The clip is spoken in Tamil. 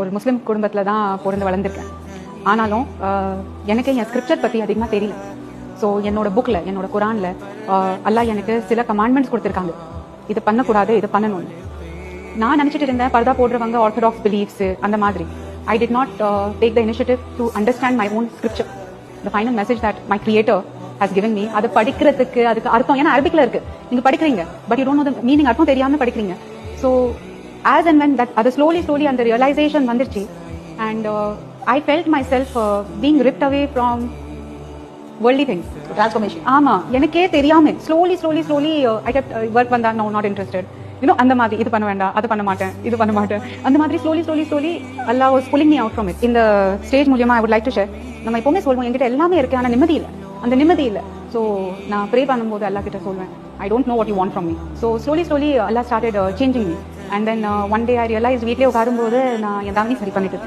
ஒரு முஸ்லீம் குடும்பத்தில் தான் பிறந்து வளர்ந்துருக்கேன். ஆனாலும் எனக்கு என் ஸ்கிரிப்சர் பற்றி அதிகமாக தெரியல. ஸோ என்னோட புக்கில் என்னோட குரானில் அல்லாஹ் எனக்கு சில கமாண்ட்மெண்ட்ஸ் கொடுத்துருக்காங்க. இது பண்ணக்கூடாது இது பண்ணணும் நான் நினச்சிட்டு இருந்தேன் பர்தா போடுறவங்க ஆர்த்தடாக்ஸ் பிலீஃப்ஸ் அந்த மாதிரி. I did not take the initiative to understand my own scripture the final message that my creator has given me அதை படிக்கிறதுக்கு அதுக்கு அர்த்தம். ஏன்னா அரபிக்ல இருக்கு. நீங்க படிக்கிறீங்க but you don't know meaning அர்த்தம் தெரியாம படிக்கிறீங்க. So as and when that அது ஸ்லோலி ஸ்லோலி அந்த ரியலைசேஷன் வந்துருச்சு. And I felt my self being ripped away from worldly things transformation ஆமா எனக்கே தெரியாம slowly slowly slowly I get work வந்தா no not interested you know அந்த மாதிரி இது பண்ண வேண்டாம் அது பண்ண மாட்டேன் இது பண்ண மாட்டேன். அந்த மாதிரி slowly slowly slowly Allah was pulling me out from it இந்த ஸ்டேஜ் மூலியமா I would like to share நம்ம எப்பவுமே சொல்லுவோம் என்கிட்ட எல்லாமே இருக்கு ஆனா நிம்மதி இல்லை. அந்த நிம்மதி இல்லை. ஸோ நான் ப்ரே பண்ணும்போது அல்லா கிட்ட சொல்வேன் I don't know what you want from me so slowly slowly Allah started changing me and then one day I realise வீட்லேயே உட்காரும்போது நான் என் சரி பண்ணிட்டு